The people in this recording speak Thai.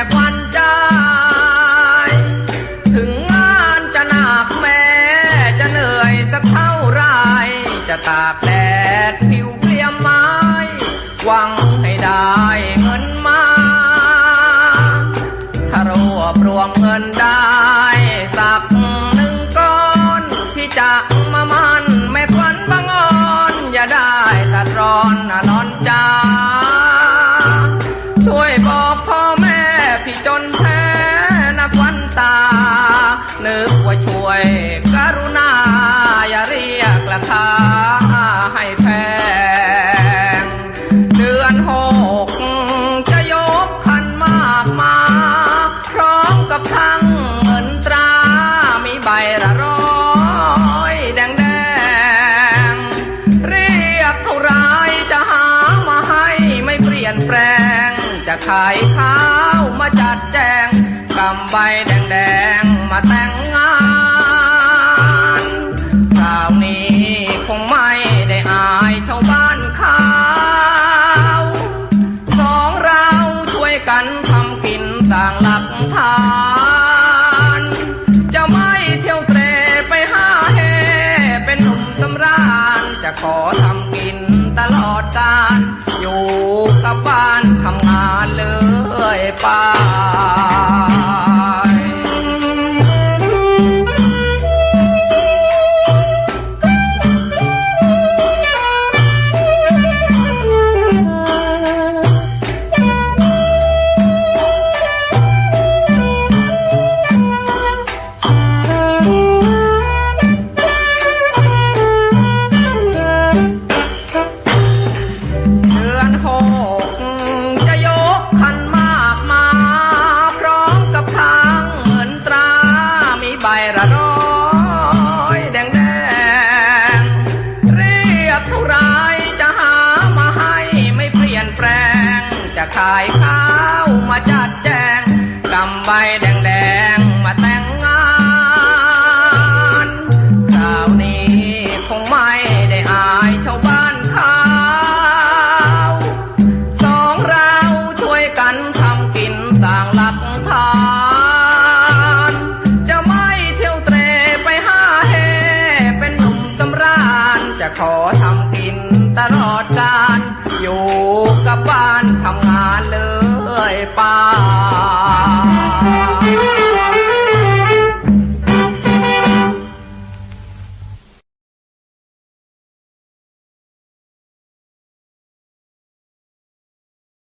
ม่ขวัญใจ ถึงงานจะหนักแม่จะเหนื่อยสักเท่าไร จะตากแดดผิวเปลี่ยมไม้ หวังให้ได้เงินมา ถ้ารวบรวมเงินได้สักหนึ่งก้อนที่จะมามันแม่ขวัญบังอ่อน อย่าได้ตัดรอนนอนใจ ให้แพงเดือนหกจะยกขันมากมา พร้อมกับทั้งเงินตรา มีใบละร้อยแดงแดงเรียกเท่าไรจะหามาให้ไม่เปลี่ยนแปลง จะขายข้าวมาจัดแจงกำใบแดงๆมาแต่งานจะไม่เที่ยวเตรไปหาเฮเป็นหนุ่มตำรานจะขอทำกินตลอดการ อยู่กับบ้านทำงานเลยไปายข้าวมาจัดแจงกำใบแดงแดงมาแต่งงานคราวนี้คงไม่ได้อายชาวบ้านเขาสองเราช่วยกันทำกินต่างหลักฐาน จะไม่เที่ยวเตรไปหาเฮเป็นหนุ่มสำราญจะขอทำกินตลอดกาลอยู่ กับบ้านทำงานเลยไป้า